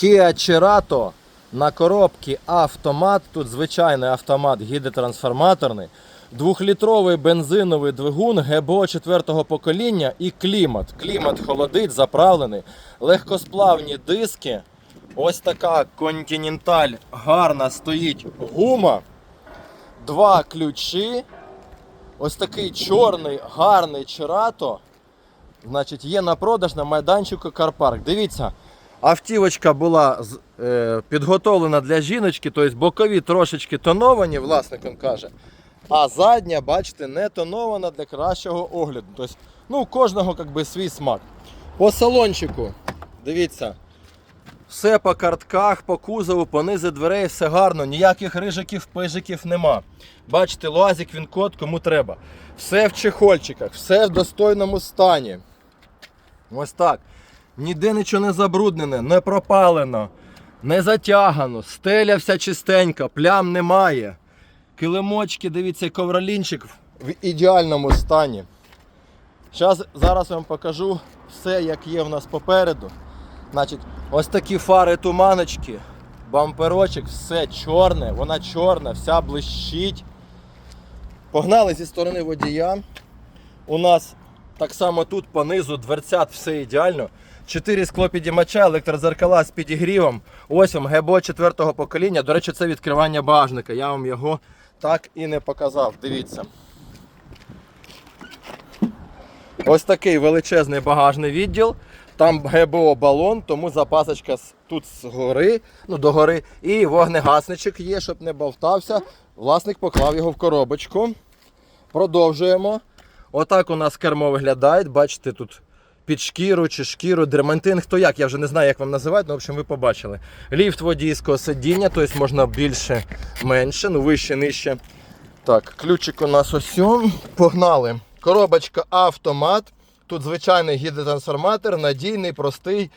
Kia Cerato на коробці автомат. Тут звичайний автомат гідротрансформаторний. Двохлітровий бензиновий двигун ГБО 4 покоління і клімат. Клімат холодить, заправлений. Легкосплавні диски. Ось така континенталь гарна стоїть гума. Два ключі. Ось такий чорний гарний Cerato. Значить, є на продаж на майданчику Карпарк. Дивіться, автівочка була е, підготовлена для жіночки, тобто бокові трошечки тоновані, власник він каже. А задня, бачите, не тонована для кращого огляду. Тобто, ну, у кожного як би, свій смак. По салончику, дивіться, все по картках, по кузову, по низи дверей, все гарно, ніяких рижиків, пижиків нема. Бачите, лазик, він код, кому треба. Все в чехольчиках, все в достойному стані. Ось так. Ніде нічого не забруднене, не пропалено, не затягано, стеля вся чистенька, плям немає. Килимочки, дивіться, ковролінчик в ідеальному стані. Щас, зараз вам покажу все, як є в нас попереду. Значить, ось такі фари туманочки, бамперочок, все чорне, вона чорна, вся блищить. Погнали зі сторони водія. У нас так само тут понизу дверцят все ідеально. Чотири склопідімача, електрозеркала з підігрівом. Ось ГБО 4 покоління. До речі, це відкривання багажника. Я вам його так і не показав. Дивіться. Ось такий величезний багажний відділ. Там ГБО балон, тому запасочка тут згори, ну догори. І вогнегасничок є, щоб не болтався. Власник поклав його в коробочку. Продовжуємо. Отак у нас кермо виглядає. Бачите, тут під шкіру чи шкіру, дермантин, хто як, я вже не знаю, як вам називають, ну, в общем, ви побачили. Ліфт водійського сидіння, тобто можна більше, менше, ну вище, нижче. Так, ключик у нас ось. Погнали. Коробочка автомат. Тут звичайний гідротрансформатор, надійний, простий,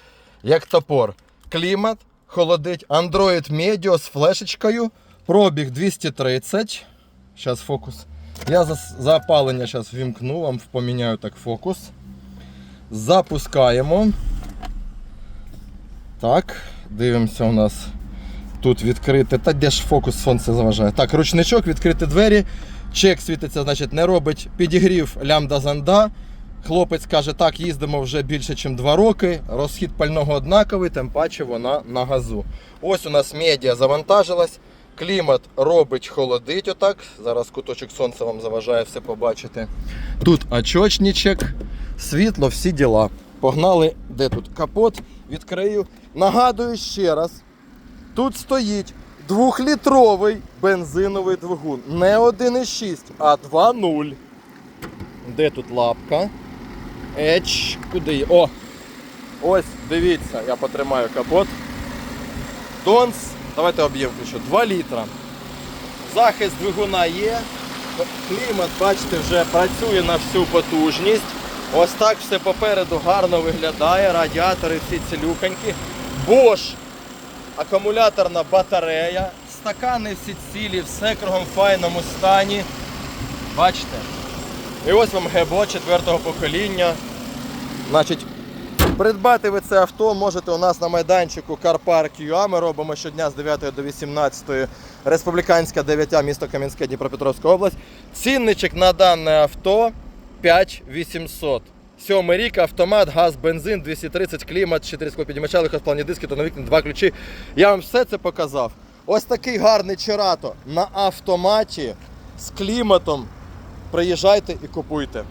як топор. Клімат, холодить, Android Medio з флешечкою. Пробіг 230. Зараз фокус. Я за запалення зараз вімкну, вам поміняю так фокус. Запускаємо. Так, дивимося у нас. Тут відкрити. Та де ж фокус сонце заважає? Так, ручничок, відкрити двері. Чек світиться, значить, не робить підігрів лямда занда. Хлопець каже, так, їздимо вже більше, ніж 2 роки. Розхід пального однаковий, тим паче вона на газу. Ось у нас медіа завантажилась. Клімат робить, холодить отак. Зараз куточок сонця вам заважає все побачити. Тут очочничок, світло, всі діла. Погнали, де тут капот, відкрию. Нагадую ще раз. Тут стоїть двохлітровий бензиновий двигун. Не 1,6, а 2,0. Де тут лапка? Еч, куди? О! Ось, дивіться, я потримаю капот. Донс, давайте об'єм включу. 2 літра. Захист двигуна є. Клімат, бачите, вже працює на всю потужність. Ось так все попереду гарно виглядає. Радіатори всі цілюханькі. Bosch акумуляторна батарея, стакани всі цілі, все кругом в файному стані. Бачите? І ось вам ГБО 4 покоління. Значить, придбати ви це авто можете у нас на майданчику Car UA. Ми робимо щодня з 9 до 18 Республіканська 9, місто Кам'янське, Дніпропетровська область. Цінничок на дане авто 5800. Сьомий рік, автомат, газ, бензин, 230 клімат, 4 склопідімача, легкосплавні диски, тоновікні, два ключі. Я вам все це показав. Ось такий гарний Черато на автоматі з кліматом. Приїжджайте і купуйте.